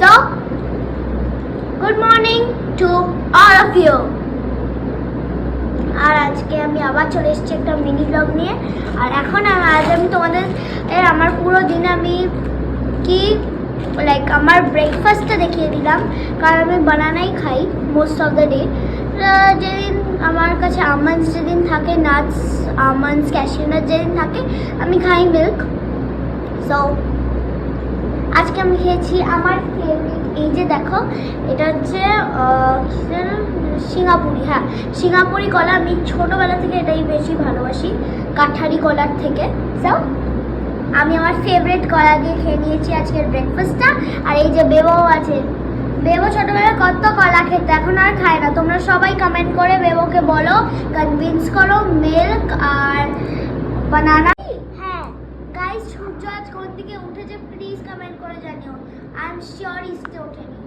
So, good morning to all of you. আর আজকে আমি আবার চলে এসেছি একটা মিনি ব্লগ নিয়ে। আর এখন আজ আমি তোমাদের আমার পুরো দিন আমি কি লাইক আমার ব্রেকফাস্টটা দেখিয়ে দিলাম। কারণ আমি বানানাই খাই মোস্ট অফ দ্য ডে যেদিন আমার কাছে আমন্ডস যেদিন থাকে নাটস আমন্ডস ক্যাশিউনাট যেদিন থাকে আমি খাই মিল্ক সো আজকে আমি খেয়েছি আমার ফেভারিট এই যে দেখো, এটা হচ্ছে? সিঙ্গাপুরি হ্যাঁ। সিঙ্গাপুরি কলা আমি ছোটোবেলা থেকে এটাই বেশি ভালোবাসি কাঠারি কলার থেকে। সো আমি আমার ফেভারিট কলা দিয়ে খেয়ে নিয়েছি আজকের ব্রেকফাস্টটা আর এই যে বেবও আছে, বেবো ছোটবেলায় কত কলা খেতে, এখন আর খায় না। তোমরা সবাই কমেন্ট করে বেবোকে বলো কনভিন্স করো মিল্ক আর বানানা সূর্য আজ কোন দিকে উঠেছে প্লিজ কমেন্ট করে জানিও। আই এম শিওর ইস্টে ওঠেনি।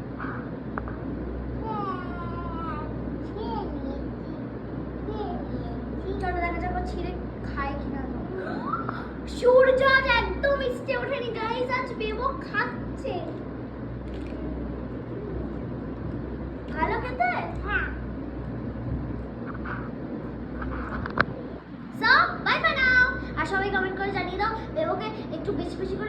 চলো দেখা যাক ছিঁড়ে খায় কিনা। সূর্য আজ একদম ইস্টে ওঠেনি গাইস আজ বেবো খাচ্ছে। ভালো খেতে? হ্যাঁ। সো বাই বাই নাও আর সবাই কমেন্ট করে জানিয়ে দাও বেবোকে একটু বেশি বেশি করে মিল্ক